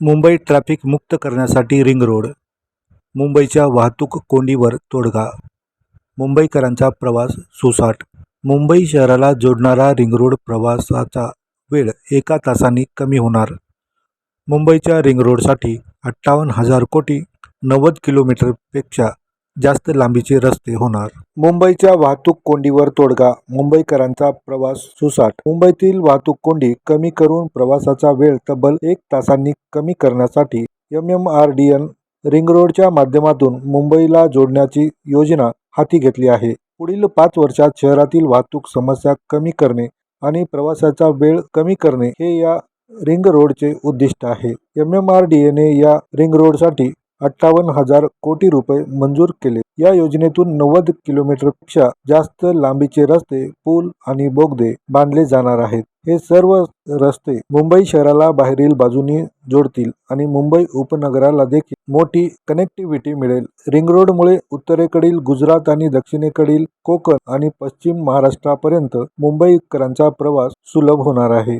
Mumbai traffic मुक्त करण्यासाठी ring road. मुंबईच्या वाहतूक कोंडीवर तोडगा. मुंबईकरांचा प्रवास सुसाट. मुंबई शहराला जोडणारा रिंग रोड प्रवासाचा वेळ एका तासाने कमी होणार. मुंबईच्या रिंग रोडसाठी अठ्ठावन्न हजार कोटी नव्वद किलोमीटरपेक्षा जास्त लांबीचे रस्ते होणार. मुंबईच्या वाहतूक कोंडीवर तोडगा मुंबईकरांचा प्रवास सुसाट. मुंबईतील वाहतूक कोंडी कमी करून प्रवासाचा वेळ तब्बल एक तासांनी कमी करण्यासाठी M M R D N ring रोडच्या माध्यमातून मुंबईला जोडण्याची योजना हाती घेतली आहे. पुढील पाच वर्षात शहरातील वाहतूक समस्या कमी करणे आणि प्रवासाचा वेळ कमी करणे हे या रिंग रोडचे उद्दिष्ट आहे. एम एम आर डी एने या रिंग रोडसाठी अठ्ठावन्न हजार कोटी रुपये मंजूर केले. या योजनेतून नव्वद किलोमीटरपेक्षा जास्त लांबीचे रस्ते पूल आणि बोगदे बांधले जाणार आहेत. हे सर्व रस्ते मुंबई शहराला बाहेरील बाजूनी जोडतील आणि मुंबई उपनगराला देखील मोठी कनेक्टिव्हिटी मिळेल. रिंग रोडमुळे उत्तरेकडील गुजरात आणि दक्षिणेकडील कोकण आणि पश्चिम महाराष्ट्रापर्यंत मुंबईकरांचा प्रवास सुलभ होणार आहे.